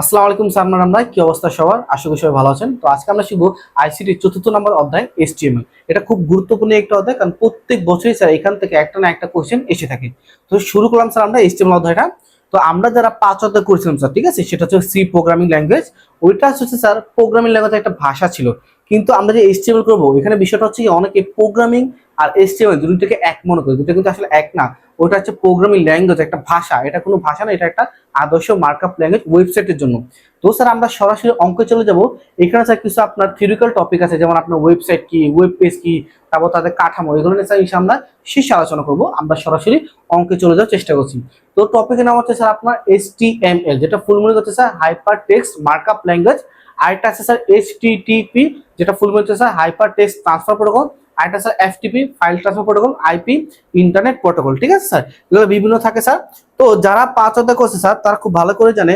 আসসালামু আলাইকুম স্যার আমরা কি অবস্থা সবার? আশা করি সবাই ভালো আছেন। তো আজকে আমরা শিখব আইসিটির চতুর্থ নম্বর অধ্যায় এসটিএমএল এটা খুব গুরুত্বপূর্ণ একটা অধ্যায়, কারণ প্রত্যেক বছরই স্যার এখান থেকে একটা না একটা কোশ্চেন এসে থাকে। তো শুরু করলাম স্যার আমরা এসটিএমএল অধ্যায়টা। তো আমরা যারা পাঁচ অধ্যায় করেছিলাম স্যার, ঠিক আছে, সেটা হচ্ছে সি প্রোগ্রামিং ল্যাঙ্গুয়েজ ওইটা হচ্ছে স্যার প্রোগ্রামিং ল্যাঙ্গুয়েজ একটা ভাষা ছিল। কিন্তু আমরা যে এসটিএমএল করব, এখানে বিষয়টা হচ্ছে অনেকে প্রোগ্রামিং আর এসটিএমএল দুটোকে এক মনে করে, দুটো কিন্তু আসলে এক না। ওটা হচ্ছে প্রোগ্রামিং ল্যাঙ্গুয়েজ একটা ভাষা। এটা কোনো ভাষা না, এটা একটা আদর্শ মার্কআপ ল্যাঙ্গুয়েজ ওয়েবসাইটের জন্য। তো স্যার আমরা সরাসরি অঙ্কে চলে যাব। এখানে স্যার কিছু আপনার থিওরিক্যাল টপিক আছে, যেমন আপনার ওয়েবসাইট কি ওয়েব পেজ কি, তারপর তাদের কাঠামো, এগুলো নিয়ে স্যার আমরা শীর্ষে আলোচনা করব। আমরা সরাসরি অঙ্কে চলে যাওয়ার চেষ্টা করছি। তো টপিকের নাম হচ্ছে স্যার আপনার এস যেটা ফুল মনে হচ্ছে sir hyper text markup language আরেকটা আছে স্যার এইচ যেটা ফুল মনে হচ্ছে sir hyper text transfer protocol আরেকটা sir FTP file transfer protocol IP internet protocol ঠিক আছে স্যার? এগুলো বিভিন্ন থাকে স্যার। তো যারা পাঁচ অধ্যায় করছে স্যার, তারা খুব ভালো করে জানে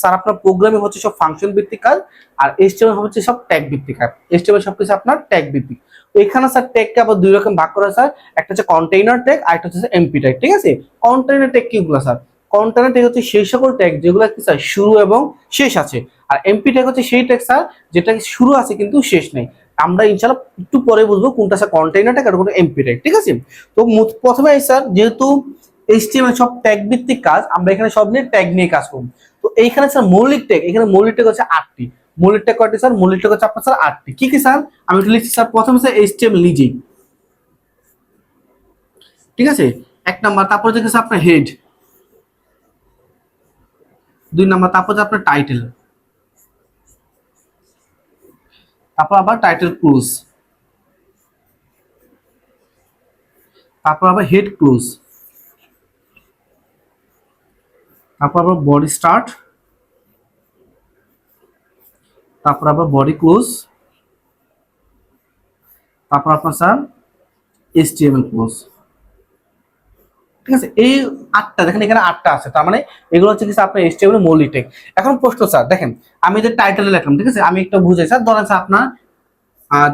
স্যার আপনার প্রোগ্রামিং হচ্ছে সব ফাংশন ভিত্তিক কাজ, আর এসটিএমএল হচ্ছে সব ট্যাগ ভিত্তিক কাজ। এসটিএমএল সবকিছু আপনার ট্যাগ ভিত্তিক। এখানে স্যার ট্যাগকে আবার দুই রকম ভাগ করা স্যার। একটা হচ্ছে কন্টেইনার ট্যাগ আর একটা হচ্ছে এমপি ট্যাগ ঠিক আছে? কন্টেইনার ট্যাগ কিগুলো স্যার? কন্টেইনার ট্যাগ হচ্ছে সেই সকল ট্যাগ যেগুলো কি স্যার, শুরু এবং শেষ আছে। আর এমপি ট্যাগ হচ্ছে সেই ট্যাগ স্যার, যেটা শুরু আছে কিন্তু শেষ নেই। আমরা ইনশাল্লাহ একটু পরে বুঝব কোনটা স্যার কন্টেইনার ট্যাগ আর কোনটা এমপি ট্যাগ ঠিক আছে? তো প্রথমে স্যার যেহেতু এইচটিএমএল সব ট্যাগ ভিত্তিক কাজ, আমরা এখানে সব নিয়ে ট্যাগ নিয়ে কাজ করব। তো এইখানে স্যার মৌলিক ট্যাগ এখানে মৌলিক ট্যাগ হচ্ছে আটটি। মৌলিক ট্যাগ কয়টি স্যার মৌলিক ট্যাগ হচ্ছে আপনার স্যার আটটি। কি কি স্যার আমি একটু লিখছি স্যার প্রথমে স্যার এইচটিএমএল নিজেই। ঠিক আছে? এক নাম্বার, তারপর স্যার আপনার হেড দুই নাম্বার, তারপর আপনার টাইটেল তারপর আবার টাইটেল ক্লুজ তারপর আবার হেড ক্লুজ তারপর আবার বডি স্টার্ট তারপর আবার বডি ক্লোজ তারপর আপনার স্যার এসটিএমএল ক্লোজ ঠিক আছে? এই আটটা, দেখেন এখানে আটটা আছে। তার মানে এগুলো হচ্ছে কিছু আপনার এসটিএমএল মৌলিক টেক এখন প্রশ্ন স্যার দেখেন, আমি যে টাইটেলে লিখলাম, ঠিক আছে? আমি একটা বুঝাই স্যার ধরেন স্যার আপনার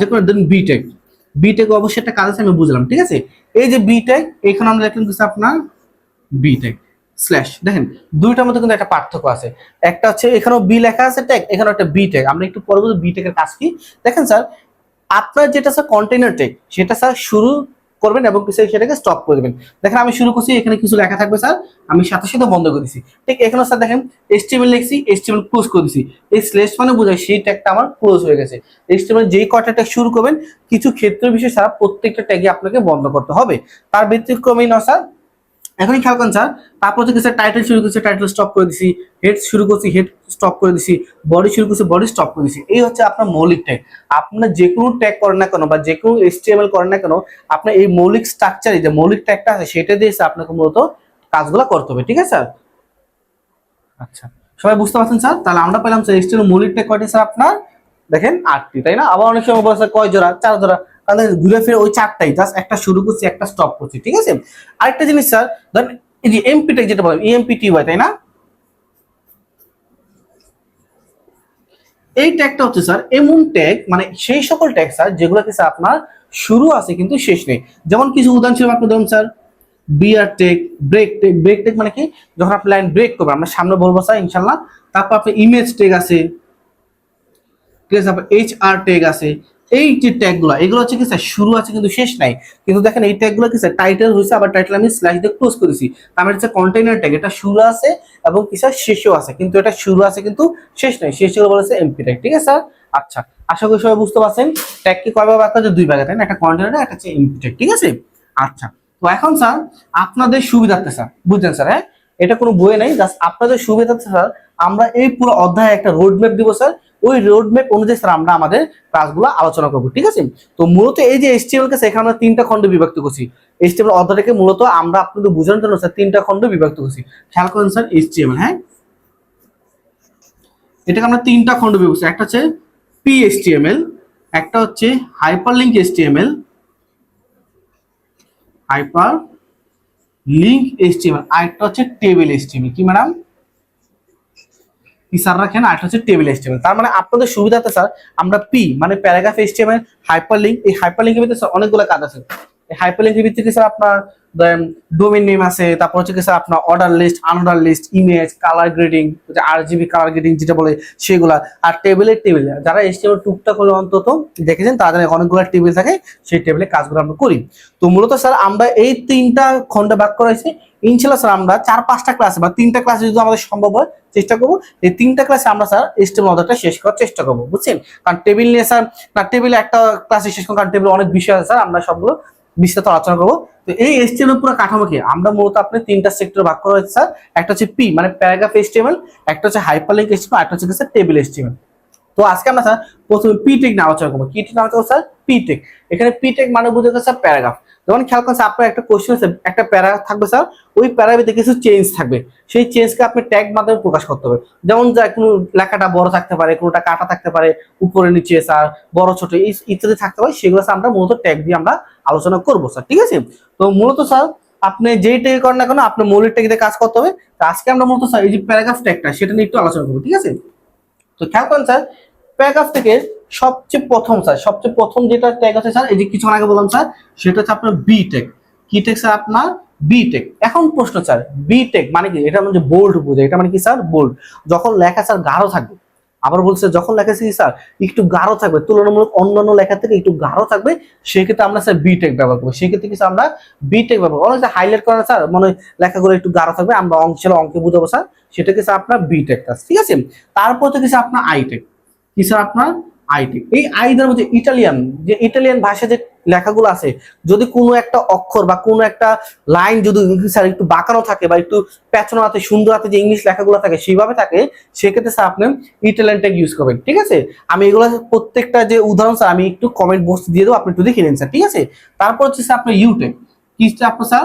যে কোনো দিন বিটেক বিটেক অবশ্যই একটা কাজ আছে, আমি বুঝলাম, ঠিক আছে? এই যে বিটেক এখানে আমরা লিখলাম কিছু আপনার বিটেক স্ল্যাশ দেখেন, দুইটার মধ্যে কিন্তু একটা পার্থক্য আছে। একটা হচ্ছে এখানেও বি লেখা আছে টেক এখানে একটা বি আমরা একটু পরে বুঝব বি টেকের কাজ কি? দেখেন স্যার আপনার যেটা স্যার কন্টেইনার টেক সেটা স্যার শুরু করবেন এবং কিছু সেটাকে স্টপ করে দেবেন। দেখেন আমি শুরু করছি, এখানে কিছু লেখা থাকবে স্যার আমি সাথে সাথে বন্ধ করে দিছি। ঠিক এখানে স্যার দেখেন এস্টিমেল লিখছি এস্টিমেল ক্লোজ করে দিছি। এই স্লেস মানে বোঝায় সেই ট্যাগটা আমার ক্লোজ হয়ে গেছে। এস্টিমেল যেই কটা ট্যাগ শুরু করবেন, কিছু ক্ষেত্র বিশেষ স্যার প্রত্যেকটা ট্যাগে আপনাকে বন্ধ করতে হবে। তার ব্যতিক্রমেই নয় স্যার এখনই খেয়াল করেন স্যার তারপর থেকে স্যার টাইটেল শুরু করছি টাইটেল স্টপ করে দিছি হেড শুরু করছি হেড স্টপ করে দিছি বডি শুরু করছি বডি স্টপ করে দিছি। এই হচ্ছে আপনার মৌলিক ট্যাগ আপনার যে কোনো ট্যাগ করেন না কেন বা যে কোনো এসটিএমএল করেন না কেন আপনার এই মৌলিক স্ট্রাকচারে যে মৌলিক ট্যাগটা আছে সেটা দিয়ে স্যার আপনাকে মূলত কাজগুলো করতে হবে ঠিক আছে? স্যার আচ্ছা। সবাই বুঝতে পারছেন স্যার? তাহলে আমরা পেলাম স্যার এসটিএমএল মৌলিক ট্যাগ কয়টি স্যার আপনার? দেখেন আটটি তাই না? আবার অনেক সময় বলে স্যার কয় জোড়া? চার জোড়া। দেখেন ঘুরে ফিরে ওই চারটাই জাস্ট একটা শুরু করছি, একটা স্টপ করছি, ঠিক আছে? আরেকটা জিনিস স্যার ধরেন এই যে এমপি ট্যাগ যেটা বলেন ইএমপি টি তাই না? এই ট্যাগটা হচ্ছে স্যার এমন ট্যাগ মানে সেই সকল ট্যাগ স্যার যেগুলোতে স্যার আপনার শুরু আছে কিন্তু শেষ নেই। যেমন কিছু উদাহরণ ছিল আপনি ধরুন sir BR tag break tag break tag মানে কি? যখন আপনি লাইন ব্রেক করবেন, আমরা সামনে বলব স্যার ইনশাল্লাহ তারপর আপনার ইমেজ টেক আছে। ঠিক আছে, তারপর এইচ আর ট্যাগ আছে। এই যে ট্যাগগুলো এগুলো হচ্ছে কি স্যার শুরু আছে কিন্তু শেষ নাই। কিন্তু দেখেন এই ট্যাগগুলো কি স্যার টাইটেল হয়েছে আবার টাইটেল আমি স্ল্যাশ দিয়ে ক্লোজ করেছি। তার মানে হচ্ছে কন্টেইনার ট্যাগ এটা শুরু আছে এবং কি স্যার শেষও আছে। কিন্তু এটা শুরু আছে কিন্তু শেষ নাই। শেষ যেগুলো বলেছে এমপি ট্যাগ ঠিক আছে স্যার আচ্ছা আশা করি সবাই বুঝতে পারছেন। ট্যাগ কি কয় ভাগ আছে দুই ভাগে, তাই না? একটা কন্টেইনার একটা হচ্ছে এমপি ট্যাগ ঠিক আছে? আচ্ছা তো এখন স্যার আপনাদের সুবিধার্থে স্যার বুঝলেন স্যার হ্যাঁ? এটা কোনো বই নাই জাস্ট আপনাদের সুবিধার্থে স্যার আমরা এই পুরো অধ্যায়ে একটা রোড ম্যাপ দিব স্যার ওই রোড ম্যাপ অনুযায়ী স্যার আমরা আমাদের ক্লাসগুলো আলোচনা করব, ঠিক আছে? তো মূলত এই যে এসটিএমএল কে সেখানে আমরা তিনটা খণ্ডে বিভক্ত করছি। এসটিএমএল অধ্যায়টাকে মূলত আমরা আপনাদের বোঝানোর জন্য স্যার তিনটা খণ্ডে বিভক্ত করছি। খেয়াল করেন স্যার এসটিএমএল হ্যাঁ? এটাকে আমরা তিনটা খণ্ড বিভক্ত একটা হচ্ছে পি পিএসটিএমএল একটা হচ্ছে hyperlink HTML hyper link HTML আরেকটা হচ্ছে টেবিল এসটিএমএল কি ম্যাডাম পি স্যার রাখেন আর হচ্ছে টেবিল এসটিএমএল তার মানে আপনাদের সুবিধাতে স্যার আমরা পি মানে প্যারাগ্রাফ এসটিএমএল হাইপারলিংক এই হাইপারলিংকের ভিতরে স্যার অনেকগুলো কাজ আছে। এই হাইপারলিংকের ভিত্তিতে স্যার আপনার ডোমেন নেম আছে, তারপর হচ্ছে স্যার আপনার order list unorder list image colour grading R GB colour grading যেটা বলে সেগুলা। আর টেবিলের টেবিল যারা এসটিএমএল টুকটাক করে অন্তত দেখেছেন, তাদের অনেকগুলো টেবিল থাকে, সেই টেবিলে কাজগুলো আমরা করি। তো মূলত স্যার আমরা এই তিনটা খণ্ডে ভাগ করেছি ইনশাল্লাহ স্যার আমরা চার পাঁচটা ক্লাসে বা তিনটা ক্লাসে যদি আমাদের সম্ভব হয়, চেষ্টা করব। এই তিনটা ক্লাসে আমরা স্যার এসটিএমএল অর্ডারটা শেষ করার চেষ্টা করব, বুঝছেন? কারণ টেবিল নিয়ে স্যার না টেবিলে একটা ক্লাসে শেষ করব, কারণ টেবিল অনেক বিষয় আছে স্যার আমরা সবগুলো বিস্তারিত আলোচনা করব। তো এই এসটিএমএল পুরো কাঠামো কি? আমরা মূলত আপনি তিনটা সেক্টর ভাগ করা হয়েছে স্যার একটা হচ্ছে পি মানে প্যারাগ্রাফ এসটিএমএল একটা হচ্ছে হাইপারলিংক এসটিএমএল একটা হচ্ছে স্যার টেবিল এসটিএমএল তো আজকে আমরা স্যার প্রথমে পি টেক নিয়ে আলোচনা করব। কি টেক আলোচনা স্যার পি টেক এখানে পি টেক মানে বুঝে স্যার প্যারাগ্রাফ যেমন খেয়াল করছে আপনার একটা কোশ্চেন একটা প্যারা থাকবে স্যার ওই প্যারাভিতে কিছু চেঞ্জ থাকবে। সেই চেঞ্জকে আপনি ট্যাগ মাধ্যমে প্রকাশ করতে হবে। যেমন যা কোনো লেখাটা বড় থাকতে পারে, কোনোটা কাটা থাকতে পারে, উপরে নিচে স্যার বড় ছোট, এই ইত্যাদি থাকতে পারে, সেগুলো স্যার আমরা মূলত ট্যাগ দিয়ে আমরা আলোচনা করব স্যার ঠিক আছে? তো মূলত স্যার আপনি যেই ট্যাগে করেন না কেন, আপনার মৌলিক ট্যাগে কাজ করতে হবে। তো আজকে আমরা মূলত স্যার এই যে প্যারাগ্রাফ ট্যাগটা সেটা নিয়ে একটু আলোচনা করব, ঠিক আছে? তো খেয়াল করেন স্যার প্যারাগ্রাফ থেকে সবচেয়ে প্রথম, স্যার, সবচেয়ে প্রথম যেটা ট্যাগ আছে, স্যার, এই যে কিছুক্ষণ আগে বললাম, স্যার, সেটা হচ্ছে আপনার বি টেক কি টেক স্যার, আপনার বি টেক এখন প্রশ্ন, স্যার বি টেক মানে কি? এটা মানে বোল্ড বোঝায় এটা মানে কি, স্যার বোল্ড যখন লেখা, স্যার, গাঢ় থাকবে, আবার বলছে, যখন লেখা কি স্যার, একটু গাঢ় থাকবে, তুলনামূলক অন্যান্য লেখা থেকে একটু গাঢ় থাকবে, সেক্ষেত্রে আমরা, স্যার বি টেক ব্যবহার করব। সেক্ষেত্রে কি, স্যার, আমরা বি টেক ব্যবহার করব। অনেক হাইলাইট করা, স্যার মানে লেখাগুলো একটু গাঢ় থাকবে, আমরা অঙ্ক ছিল অঙ্কে বুঝাবো, স্যার। সেটা কি, স্যার, আপনার বি টেক কাজ ঠিক আছে? তারপর থেকে স্যার, আপনার আই টেক কি, স্যার, আপনার আইটি। এই আইদের মধ্যে ইটালিয়ান, যে ইটালিয়ান ভাষা যে লেখাগুলো আছে, যদি কোনো একটা অক্ষর বা কোনো একটা লাইন যদি স্যার একটু বাঁকানো থাকে বা একটু পেছনো হাতে, সুন্দর হাতে যে ইংলিশ লেখাগুলো থাকে, সেইভাবে থাকে, সেক্ষেত্রে স্যার আপনি ইটালিয়ান ইউজ করবেন, ঠিক আছে? আমি এগুলো প্রত্যেকটা যে উদাহরণ স্যার, আমি একটু কমেন্ট বক্স দিয়ে দেবো, আপনি একটু দেখে নিন স্যার, ঠিক আছে? তারপর হচ্ছে স্যার আপনার ইউটেক কি আপনার স্যার?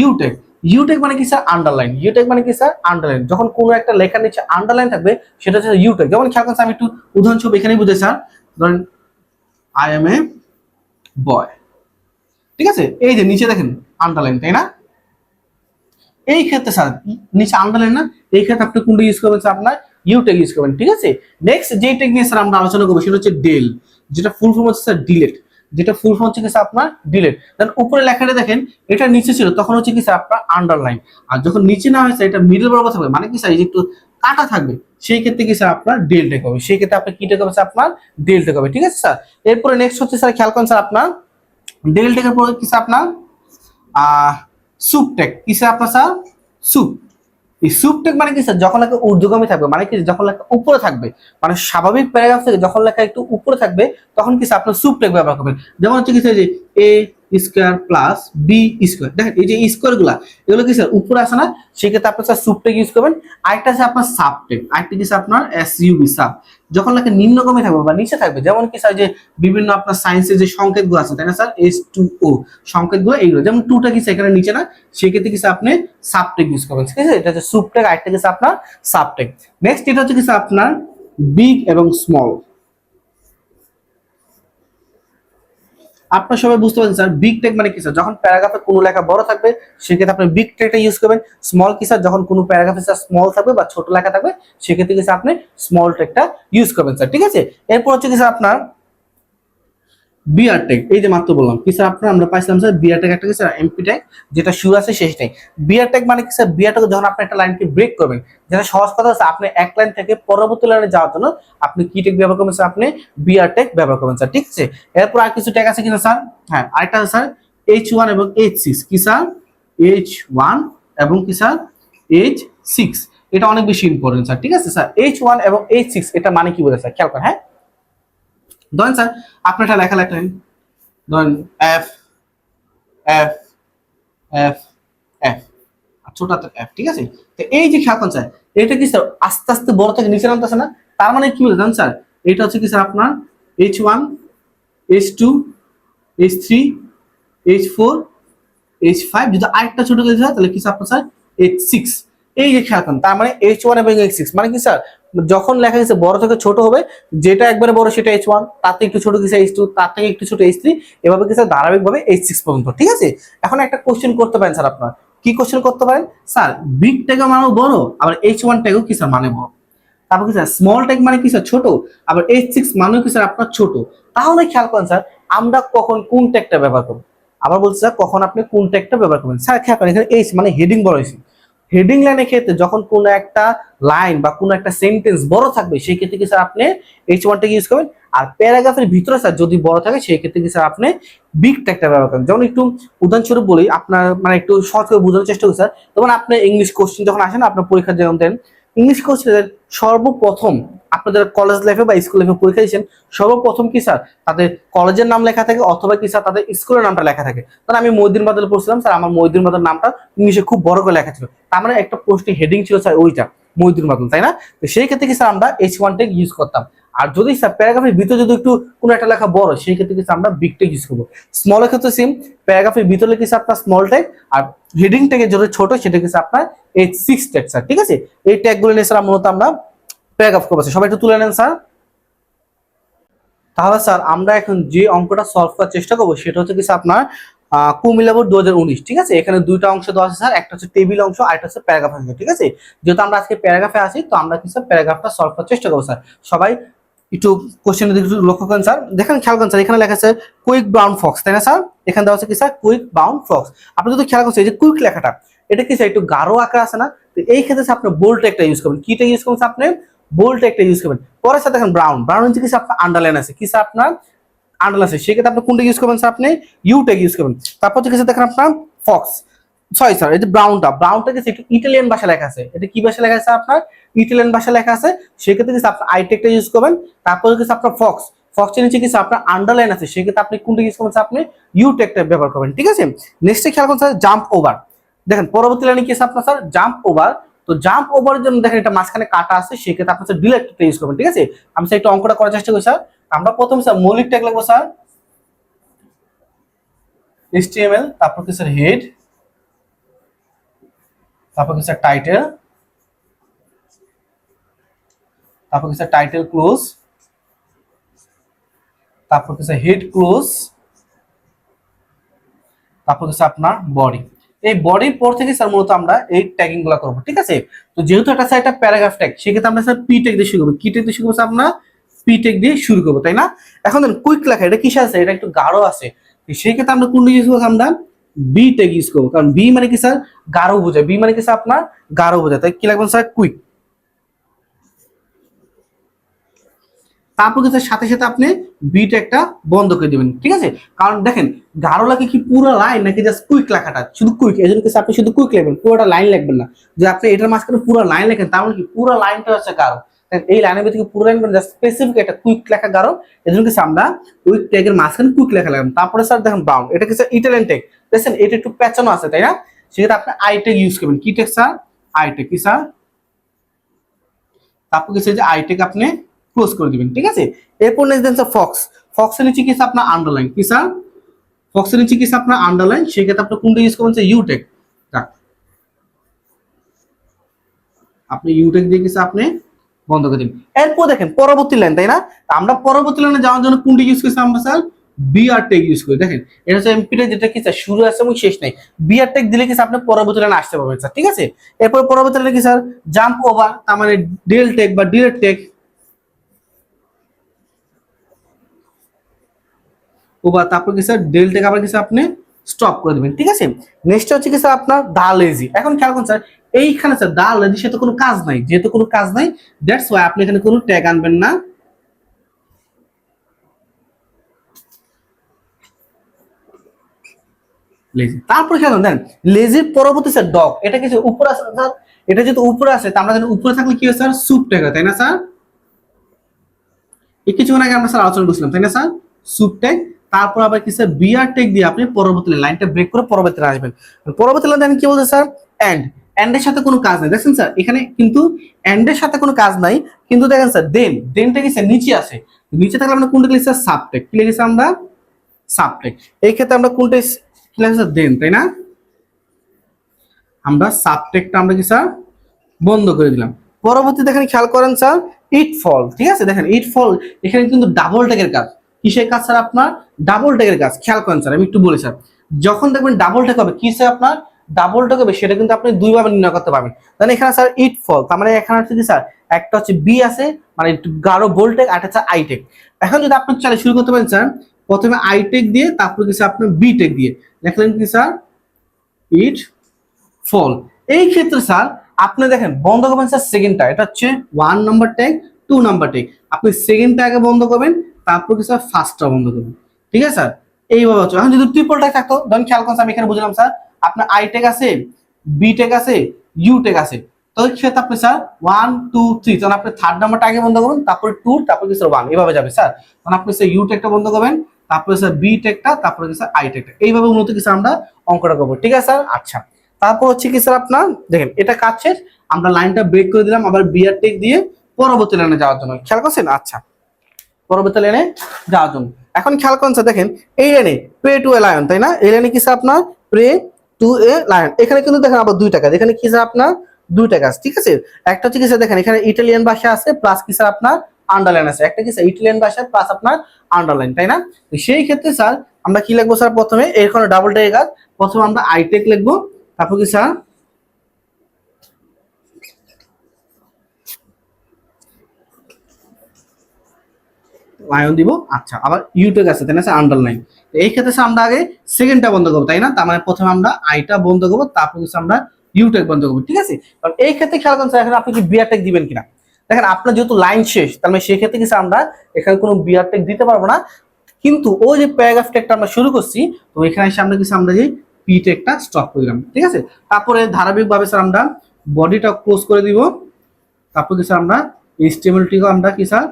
ইউটেক ইউটেক মানে কি স্যার আন্ডারলাইন ইউটেক মানে কি স্যার আন্ডারলাইন যখন কোনো একটা লেখার নিচে আন্ডারলাইন থাকবে, সেটা হচ্ছে ইউটেক যেমন খেয়াল করছে আমি একটু উদাহরণ ছবি এখানেই বুঝে স্যার ধরেন আই এম এ বয় ঠিক আছে? এই যে নিচে দেখেন আন্ডারলাইন তাই না? এই ক্ষেত্রে স্যার নিচে আন্ডারলাইন না, এই ক্ষেত্রে আপনি কোনটা ইউজ করবেন স্যার আপনার? ইউটেক ইউজ করবেন, ঠিক আছে? নেক্সট যে টেক নিয়ে স্যার আমরা আলোচনা করব, সেটা হচ্ছে ডেল যেটা ফুল ফর্ম হচ্ছে স্যার ডিলেট যেটা ফুল ফর্ম হচ্ছে কি স্যার আপনার ডিলেট দেন উপরে লেখাটা দেখেন, এটা নিচে ছিল, তখন হচ্ছে কি স্যার আপনার আন্ডারলাইন আর যখন নিচে না হয়েছে, এটা মিডল বরাবর থাকবে মানে কি স্যার একটু কাটা থাকবে, সেই ক্ষেত্রে কি স্যার আপনার ডেল টেক হবে। সেই ক্ষেত্রে আপনার কি টেক হবে আপনার ডেল টেক হবে, ঠিক আছে স্যার এরপরে নেক্সট হচ্ছে স্যার খেয়াল করেন স্যার আপনার ডেল টেকের পরে কি স্যার আপনার সুপ টেক কি স্যার আপনার স্যার সুপ এই সুপটেক মানে কি স্যার যখন লেখা ঊর্ধ্বগামী থাকবে মানে কি যখন লেখা উপরে থাকবে মানে স্বাভাবিক প্যারাগ্রাফ থেকে যখন লেখা একটু উপরে থাকবে, তখন কি স্যার আপনার সুপটেক ব্যবহার করবেন। যেমন হচ্ছে কি স্যার যে A square plus B square. দেখেন, এই যে স্কোয়ারগুলা এগুলো কি স্যার? উপরে আসে না? সেক্ষেত্রে আপনার স্যার সুপটেক ইউজ করবেন। আরেকটা আছে আপনার সাবটেক আরেকটা কি আপনার এস ইউবি সাব যখন লেখা নিম্নগামী থাকবে বা নিচে থাকবে, যেমন কি স্যার যে বিভিন্ন আপনার সায়েন্সের যে সংকেতগুলো আছে, তাই না স্যার? এস টু ও সংকেতগুলো এইগুলো। যেমন টুটা কি সেখানে নিচে না? সেক্ষেত্রে কি আপনি সাবটেক ইউজ করবেন। ঠিক আছে? এটা হচ্ছে সুপটেক আরেকটা কি আপনার সাবটেক নেক্সট এটা হচ্ছে কি আপনার বিগ এবং স্মল আপনার সবাই বুঝতে পারছেন, স্যার বিগ টেক মানে কি, স্যার? যখন প্যারাগ্রাফে কোনো লেখা বড় থাকবে, সেক্ষেত্রে আপনি বিগ টেকটা ইউজ করবেন। স্মল কি, স্যার? যখন কোনো প্যারাগ্রাফে স্যার স্মল থাকবে বা ছোট লেখা থাকবে, সেক্ষেত্রে কি, স্যার, আপনি স্মল টেকটা ইউজ করবেন, স্যার, ঠিক আছে? এরপর হচ্ছে কি, স্যার, আপনার বিআর টেক এই যে মাত্র বললাম, কি স্যার আপনার? আমরা পাইছিলাম স্যার বিআর টেক একটা কি স্যার? এমপি টেক যেটা শুরু আছে শেষটাই বিআর টেক মানে কি স্যার? বিআর টেক যখন আপনি একটা লাইনকে ব্রেক করবেন, যেটা সহজ কথা হচ্ছে, আপনি এক লাইন থেকে পরবর্তী লাইনে যাওয়ার জন্য আপনি কি টেক ব্যবহার করবেন স্যার? আপনি বিআর টেক ব্যবহার করবেন স্যার, ঠিক আছে? এরপর আর কিছু টেক আছে কিনা স্যার? হ্যাঁ আরেকটা আছে স্যার এইচ ওয়ান এবং এইচ সিক্স কি স্যার? এইচ ওয়ান এবং কি স্যার? এইচ সিক্স এটা অনেক বেশি ইম্পর্টেন্ট স্যার, ঠিক আছে স্যার? এইচ ওয়ান এবং এইচ সিক্স এটা মানে কি বোঝা স্যার? খেয়াল করেন হ্যাঁ? ধরেন স্যার আপনি একটা লেখা লেখলেন ধরেন এফ এফ এফ এফ ছোট হাতের এফ ঠিক আছে? তো এই যে খেয়াল স্যার, এটা কি স্যার আস্তে আস্তে বড় থেকে নিচে নামতেছে না? তার মানে কি বলে স্যার? এটা হচ্ছে কি স্যার আপনার H one H two H three H four H five যদি আরেকটা ছোট করে হয়, তাহলে কি স্যার আপনার স্যার এইচ সিক্স এই যে খেয়াল তার মানে এইচ ওয়ান এবং এইচ সিক্স মানে কি স্যার? যখন লেখা গেছে বড় থেকে ছোট হবে, যেটা একবারে বড় সেটা এইচ ওয়ান তার থেকে একটু ছোট কিছু এইচ টু তার থেকে একটু ছোট এইচ থ্রি এভাবে কি স্যার ধারাবাহিকভাবে এইচ সিক্স পর্যন্ত, ঠিক আছে? এখন একটা কোশ্চেন করতে পারেন স্যার আপনার। কি কোশ্চেন করতে পারেন? স্যার বিগ ট্যাগও মানেও বড়, আবার এইচ ওয়ান ট্যাগও কি স্যার মানে বড়? তারপর কি স্যার স্মল ট্যাগ মানে কি স্যার? ছোট, আবার এইচ সিক্স মানেও কি স্যার আপনার ছোট? তাহলে খেয়াল করেন স্যার, আমরা কখন কোন ট্যাগটা ব্যবহার করব? আবার বলছি স্যার, কখন আপনি কোন ট্যাগটা ব্যবহার করবেন? স্যার, খেয়াল করেন, এখানে এইচ মানে হেডিং বড় হয়েছে। হেডিং লাইনের ক্ষেত্রে যখন কোনো একটা লাইন বা কোনো একটা সেন্টেন্স বড় থাকবে, সেই ক্ষেত্রে কি স্যার আপনি এইচ ওয়ানটাকে ইউজ করবেন। আর প্যারাগ্রাফের ভিতরে স্যার যদি বড় থাকে, সেই ক্ষেত্রে কি স্যার আপনি বিগ ট্যাগটা ব্যবহার করেন যেমন একটু উদাহরণস্বরূপ বলি, আপনার মানে একটু সহজ করে বোঝানোর চেষ্টা করি স্যার যেমন আপনি ইংলিশ কোশ্চেন যখন আসেন, আপনার পরীক্ষা যেমন দেন ইংলিশ কোশ্চেনের সর্বপ্রথম আপনাদের কলেজ লাইফে বা স্কুল লাইফে পরীক্ষা দিচ্ছেন সর্বপ্রথম কি স্যার তাদের কলেজের নাম লেখা থাকে অথবা কি স্যার তাদের স্কুলের নামটা লেখা থাকে। কারণ আমি মহিদিন বাদল পড়ছিলাম স্যার আমার মহিদিন বাদল নামটা ইংলিশে খুব বড় করে লেখা ছিল। তার মানে একটা পোস্টে হেডিং ছিল স্যার ওইটা। মহিদিন বাদল তাই না? তো সেই ক্ষেত্রে কি স্যার আমরা এইচ ওয়ান টেক ইউজ করতাম। আর যদি স্যার প্যারাগ্রাফের ভিতরে যদি একটু কোনো একটা লেখা বড়, সেই ক্ষেত্রে কিন্তু আমরা বিগ টেক ইউজ করব। স্মলের ক্ষেত্রে সেম প্যারাগ্রাফের ভিতরে কি আপনার স্মল টেক আর হেডিং টেকের যদি ছোট, সেটা কি স্যার আপনার এইচ সিক্স টেক স্যার ঠিক আছে? এই ট্যাগগুলো নিয়ে স্যার মূলত আমরা প্যারাগ্রাফ করব। সবাই একটু তুলে নেন স্যার তাহলে স্যার আমরা এখন যে অঙ্কটা সলভ করার চেষ্টা করব, সেটা হচ্ছে কি আপনার কুমিল্লা বোর্ড দু ঠিক আছে? এখানে দুইটা অংশ দেওয়া আছে, স্যার। একটা হচ্ছে টেবিল অংশ, আর একটা হচ্ছে প্যারাগ্রাফ অংশ, ঠিক আছে? যেহেতু আমরা আজকে প্যারাগ্রাফে আছি, তো আমরা কি স্যার, প্যারাগ্রাফটা সলভ করার চেষ্টা করব, স্যার। সবাই একটু কোশ্চেনের দিকে লক্ষ্য করেন, স্যার। দেখেন, খেয়াল করেন, স্যার, এখানে লেখা আছে কুইক ব্রাউন ফক্স তাই না, স্যার? এখানে দেওয়া আছে কি, স্যার? কুইক ব্রাউন ফক্স আপনি যদি খেয়াল করছেন যে কুইক লেখাটা, এটা কি, স্যার, একটু গাঢ় আকার আছে না? তো এই ক্ষেত্রে আপনি বোল্ড একটা ইউজ করবেন। কিটা ইউজ করবেন আপনি? বোল্ড একটা ইউজ করবেন। পরে, স্যার, দেখেন ব্রাউন ব্রাউন হচ্ছে কি, স্যার আন্ডারলাইন আছে। কি, স্যার, আপনার? আন্ডারলাইন আছে সেক্ষেত্রে আপনি কোনটা ইউজ করবেন স্যার আপনি? ইউ টেক ইউজ করবেন। তারপর হচ্ছে দেখেন আপনার ফক্স সরি স্যার যে ব্রাউনটা ব্রাউনটা কি একটু ইটালিয়ান ভাষা লেখা আছে? এটা কি ভাষা লেখা আছে আপনার? ইটালিয়ান ভাষা লেখা আছে। সেক্ষেত্রে কি আপনি আইটেকটা ইউজ করবেন। তারপর কি আপনার ফক্স ফক্সের নিচে কি আপনার আন্ডারলাইন আছে। সেক্ষেত্রে আপনি কোনটা ইউজ করবেন আপনি? ইউ টেকটা ব্যবহার করবেন, ঠিক আছে? নেক্সটে খেয়াল করুন স্যার জাম্প ওভার দেখেন, পরবর্তী লাইনে কি আছে আপনার স্যার জাম্প ওভার তো জাম্প ওভারের জন্য দেখেন এটা মাঝখানে কাটা আছে। সেক্ষেত্রে আপনি স্যার ডিলেক্টটা ইউজ করবেন, ঠিক আছে? আমি স্যার একটু অঙ্কটা করার চেষ্টা করি স্যার আমরা প্রথম স্যার মৌলিক ট্যাগ লিখব স্যার। HTML তারপর কি স্যার হেড তারপর কি স্যার টাইটেল তারপর কি স্যার টাইটেল ক্লোজ তারপর কি স্যার হেড ক্লোজ তারপর কি স্যার আপনার বডি এই বডির পর থেকে স্যার মূলত আমরা এই ট্যাগিংগুলো করব, ঠিক আছে? তো যেহেতু একটা স্যার একটা প্যারাগ্রাফ ট্যাগ সেক্ষেত্রে আমরা স্যার পি ট্যাগ দিয়ে শুরু করব। কি ট্যাগ দিয়ে শুরু করব স্যার আমরা পি ট্যাগ দিয়ে শুরু করব, তাই না? এখন কুইক লেখা, এটা কিসে আছে? এটা একটু গাঢ় আছে। সেই ক্ষেত্রে আমরা কোনটা ইউজ করব? আমরা বি ট্যাগ ইউজ করব। কারণ বি মানে কি স্যার গাঢ় বোঝায় বি মানে কি স্যার আপনার গাঢ় বোঝায় তাই কি লাগবে স্যার কুইক তারপর কিন্তু সাথে সাথে আপনি বিট একটা বন্ধ করে দিবেন। ঠিক আছে? কারণ দেখেন, গাঢ় লাগে কি পুরো লাইন নাকি জাস্ট কুইক লেখাটা? শুধু কুইক এই জন্য আপনি শুধু কুইক লিখবেন? পুরোটা লাইন লিখবেন না। যে আপনি এটার মাঝখানে পুরো লাইন লেখেন মানে কি পুরো লাইনটা হচ্ছে গাঢ়? এই লাইনের ভিতরে পুরো লাইন জাস্ট স্পেসিফিক একটা কুইক লেখা গাঢ় এই জন্য কিছু আমরা কুইক ট্যাগের মাঝখানে কুইক লেখা লাগাম তারপরে স্যার দেখেন ব্রাউন এটা কিছু ইটালিয়ান ট্যাগ দেখছেন, এটা একটু প্যাচানো আছে, তাই না? সেক্ষেত্রে আপনি আই ট্যাগ ইউজ করবেন। কি ট্যাগ স্যার আই ট্যাগ কি স্যার তারপর কিছু যে আই ট্যাগ আপনি ক্লোজ করে দিবেন, ঠিক আছে? এরপর নেক্সট দেন স্যার ফক্স ফক্সের নিচে কি স্যার আপনার আন্ডারলাইন কি স্যার ফক্সের নিচে কি স্যার আপনার আন্ডারলাইন সেক্ষেত্রে আপনি কোনটা ইউজ করবেন স্যার ইউটেক আপনি ইউটেক দিয়ে কি স্যার আপনি বন্ধ করে দিন এরপর দেখেন, পরবর্তী লাইন তাই না? আমরা পরবর্তী লাইনে যাওয়ার জন্য কোনটি ইউজ করছি আমরা স্যার বিআর টেক ইউজ করি। দেখেন, এটা হচ্ছে এমপিটা যেটা কি স্যার শুরু আছে এবং শেষ নাই। বিআর টেক দিলে কি স্যার আপনি পরবর্তী লাইনে আসতে পারবেন স্যার ঠিক আছে? এরপর পরবর্তী লাইনে কি স্যার জাম্প ওভার তার মানে ডেল টেক বা ডিরেক্ট টেক ওভার তারপর কি স্যার ডেল টেক আবার কিছু আপনি স্টপ করে দেবেন, ঠিক আছে? নেক্সট হচ্ছে কি স্যার আপনার দা লেজি এখন খেয়াল করুন স্যার এইখানে স্যার দা সাথে কোনো কাজ নাই। যেহেতু কোনো কাজ নাই দ্যাটস ওয়াই আপনি এখানে কোনো ট্যাগ আনবেন না। খেয়াল দেন লেজির পরবর্তী স্যার ডগ এটা কিছু উপরে আছে? স্যার এটা যেহেতু উপরে আছে, তা আমরা উপরে থাকলে কি হয় স্যার সুপ ট্যাগ তাই না স্যার এই কিছুক্ষণ আগে আমরা স্যার আলোচনা করছিলাম, তাই না স্যার সুপ ট্যাগ তারপর আবার কি স্যার বিআর টেক দিয়ে আপনি পরবর্তী লাইনটা ব্রেক করে পরবর্তী আসবেন। পরবর্তী লাইন কি বলছে স্যার এন্ড এন্ডের সাথে কোনো কাজ নাই। দেখছেন স্যার এখানে কিন্তু এন্ডের সাথে কোনো কাজ নাই। কিন্তু দেখেন স্যার দেন দেনটা কি স্যার নিচে আছে। নিচে থাকলে আমরা কোনটা লিখছি সাবটেক কি লিখেছি আমরা? সাবটেক এই ক্ষেত্রে আমরা কোনটা স্যার দেন তাই না? আমরা সাবটেকটা আমরা কি স্যার বন্ধ করে দিলাম। পরবর্তী দেখেন খেয়াল করেন স্যার ইট ফল ঠিক আছে? দেখেন ইট ফল এখানে কিন্তু ডাবল টেকের কাজ। কিসের কাজ স্যার আপনার? ডাবল টেকের কাজ। খেয়াল করেন স্যার আমি একটু বলি স্যার যখন দেখবেন ডাবল টেক হবে, কি স্যার আপনার? ডাবল টেক হবে সেটা কিন্তু আপনি দুইভাবে নির্ণয় করতে পারবেন। তাহলে এখানে স্যার ইট ফল তার মানে এখানে হচ্ছে কি স্যার একটা হচ্ছে বি আছে মানে গাঢ় বোল্টেক আর হচ্ছে আইটেক এখন যদি আপনি চালে শুরু করতে পারেন স্যার প্রথমে আইটেক দিয়ে, তারপর কিছু আপনার বি টেক দিয়ে। দেখলেন কি স্যার ইট ফল এই ক্ষেত্রে স্যার আপনি দেখেন, বন্ধ করবেন স্যার সেকেন্ডটা এটা হচ্ছে one number tag two number tag আপনি সেকেন্ডটা আগে বন্ধ করবেন, তারপর কি স্যার ফার্স্টটা বন্ধ করবেন। ঠিক আছে স্যার এইভাবে হচ্ছে। এখন যদি ট্রিপল ট্যাগ থাকতো ধরুন খেয়াল করছেন আমি এখানে বুঝলাম স্যার আপনার আই টেক আছে বি টেক আছে ইউ টেক আছে। তো আপনি স্যার ওয়ান টু থ্রি তখন আপনি থার্ড নাম্বারটা আগে বন্ধ করবেন, তারপরে টু তারপরে স্যার ওয়ান এভাবে যাবে স্যার তখন আপনি স্যার ইউ টেকটা বন্ধ করবেন, তারপরে স্যার বি টেকটা তারপরে স্যার আই টেকটা এইভাবে উন্নত কিছু আমরা অঙ্কটা করব, ঠিক আছে স্যার আচ্ছা। তারপর হচ্ছে কি স্যার আপনার, দেখেন, এটা কাজ শেষ। আমরা লাইনটা ব্রেক করে দিলাম, আবার বিয়ার টেক দিয়ে পরবর্তী লাইনে যাওয়ার জন্য। খেয়াল করছেন? আচ্ছা। পরবর্তী লাইনে যাওয়ার জন্য। এখন খেয়াল করছেন স্যার দেখেন, এই লাইনে প্রে টু এ লায়ন তাই না? এই লাইনে কি স্যার আপনার? প্রে টু এ লায়ন এখানে কিন্তু দেখেন আবার দুই টাকা। এখানে কি স্যার আপনার? দুইটা কাজ ঠিক আছে? একটা হচ্ছে কি স্যার, দেখেন, এখানে ইটালিয়ান ভাষা আছে প্লাস কি স্যার আপনার? আন্ডারলাইন আছে। একটা কি স্যার? ইটালিয়ান ভাষা প্লাস আপনার আন্ডারলাইন তাই না? সেই ক্ষেত্রে স্যার, আমরা কি লিখব স্যার প্রথমে? এখানে ডাবল টেক কাজ প্রথমে আমরা আইটেক লিখব। তারপর কি স্যার? লায়ন দিব। আচ্ছা আবার ইউটেক আছে, তাই না? স্যার আন্ডারলাইন এই ক্ষেত্রে আমরা আগে সেকেন্ডটা বন্ধ করব, তাই না? তার মানে প্রথমে আমরা আইটা বন্ধ করব, তারপর আমরা ইউটেক বন্ধ করব, ঠিক আছে? কারণ এই ক্ষেত্রে খেয়াল করুন স্যার এখানে আপনি কি বিয়ারটেক দিবেন কিনা? দেখেন, আপনার যেহেতু লাইন শেষ, তার মানে সেই ক্ষেত্রে কিছু আমরা এখানে কোনো বিয়ারটেক দিতে পারব না। কিন্তু ওই যে প্যারাগ্রাফ টেকটা আমরা শুরু করছি, তো এখানে এসে আমরা কিছু আমরা যে পি টেকটা স্টপ করে দিলাম, ঠিক আছে? তারপরে ধারাবাহিকভাবে স্যার আমরা বডিটা ক্লোজ করে দিব। তারপর কিছু আমরা এইচটিএমএলটিকেও আমরা কি স্যার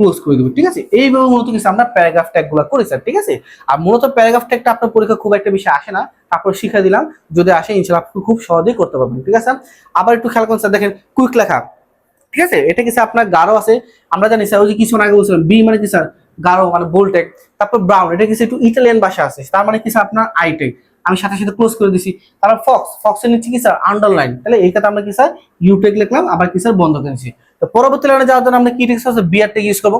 ক্লোজ করে দেবো, ঠিক আছে? এইভাবে মূলত কিছু আমরা প্যারাগ্রাফ ট্যাগগুলো করি স্যার ঠিক আছে? আর মূলত প্যারাগ্রাফ ট্যাগটা আপনার পরীক্ষা খুব একটা বেশি আসে না, তারপর শিখে দিলাম, যদি আসে ইনশাল্লাহ আপনি খুব সহজেই করতে পারবেন, ঠিক আছে আবার একটু খেয়াল করুন স্যার দেখেন কুইক লেখা, ঠিক আছে? এটা কি স্যার আপনার গাঢ় আছে? আমরা জানি স্যার ওই যে কিছু আগে বলছিলাম বি মানে কি স্যার গাঢ় মানে বোল্টেক তারপর ব্রাউন এটা কিছু একটু ইটালিয়ান ভাষা আছে, তার মানে কি স্যার আপনার আইটেক আমি সাথে সাথে ক্লোজ করে দিছি, তারপর ফক্স ফক্সের নিচে কি স্যার আন্ডারলাইন তাহলে এই কথা আমরা কি স্যার ইউটেক লিখলাম, আবার কি স্যার বন্ধ করেছি তো পরবর্তী লাইনে যাওয়ার জন্য আমরা কি টেক্স আছে? বিআর টেক ইউজ করব।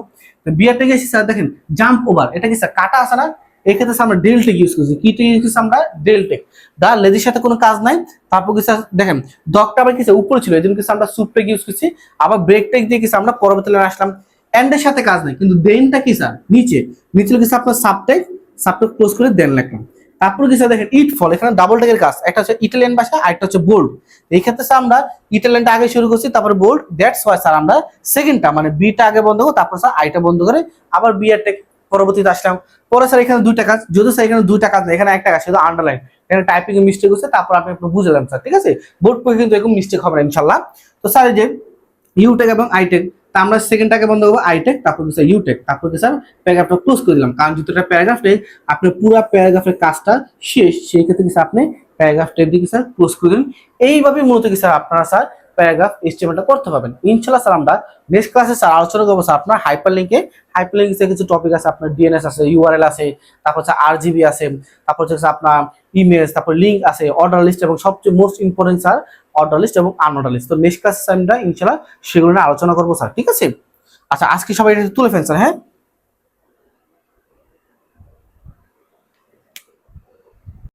বিআর টেক এসে স্যার দেখেন জাম্প ওভার এটা কি স্যার কাটা আছে না? এই ক্ষেত্রে আমরা ডেল টেক ইউজ করছি। কি টেক ইউজ করছি আমরা ডেল টেক দা লেজির সাথে কোনো কাজ নাই। তারপর কি স্যার দেখেন ডকটা আবার কি স্যার উপরে ছিল, এই জন্য কি স্যার আমরা সুপ টেক ইউজ করছি? আবার ব্রেক টেক দিয়ে কি স্যার আমরা পরবর্তী লাইনে আসলাম। এন্ডের সাথে কাজ নাই, কিন্তু দেনটা কি স্যার নিচে। নিচে কি স্যার আপনার সাবটেক সাবটেক ক্লোজ করে দেন লিখলাম। তারপরে কি স্যার দেখেন ইট ফল, এখানে ডাবল টেকের কাজ। একটা হচ্ছে ইটালিয়ান ভাষা আর একটা হচ্ছে বোল্ড এই ক্ষেত্রে স্যার আমরা ইটালিয়ানটা আগে শুরু করছি, তারপরে বোল্ড দ্যাটস ওয়াই স্যার আমরা সেকেন্ডটা মানে বিটা আগে বন্ধ করব, তারপর স্যার আইটা বন্ধ করে আবার বি আর টেক পরবর্তীতে আসলাম। পরে স্যার এখানে দুইটা কাজ, যদি স্যার এখানে দুইটা কাজ এখানে একটা কাজ শুধু আন্ডারলাইন এখানে টাইপিং মিস্টেক হচ্ছে, তারপর আপনি একটু বুঝলাম স্যার ঠিক আছে? বোর্ড পরে কিন্তু এরকম মিস্টেক হবে না, ইনশাল্লাহ। তো স্যার যে ইউটেক এবং আইটেক তা আমরা সেকেন্ডটাকে বন্ধ করব আইটেক তারপর স্যার ইউটেক তারপর স্যার প্যারাগ্রাফটা ক্লোজ করে দিলাম। কারণ যেহেতু প্যারাগ্রাফ নেই আপনি পুরো প্যারাগ্রাফের কাজটা শেষ, সেই ক্ষেত্রে স্যার আপনি প্যারাগ্রাফ টেক দিয়ে স্যার ক্লোজ করে দিন এইভাবে মূলত কি স্যার আপনারা স্যার প্যারাগ্রাফ এস্টিমেটটা করতে পারবেন। ইনশাল্লাহ স্যার আমরা নেক্সট ক্লাসে স্যার আলোচনা করব স্যার আপনার হাইপার লিঙ্কে হাইপার লিঙ্কে কিছু টপিক আছে, আপনার ডিএনএস আছে ইউআরএল আছে, তারপর হচ্ছে আর জিবি আছে, তারপর হচ্ছে আপনার ইমেজ তারপর লিঙ্ক আছে অর্ডার লিস্ট এবং সবচেয়ে most important sir order list এবং আনঅর্ডার লিস্ট তো নেক্সট ক্লাসে আমরা ইনশাল্লাহ সেগুলো নিয়ে আলোচনা করব স্যার ঠিক আছে? আচ্ছা আজকে সবাই এটা তুলে ফেলছেন হ্যাঁ?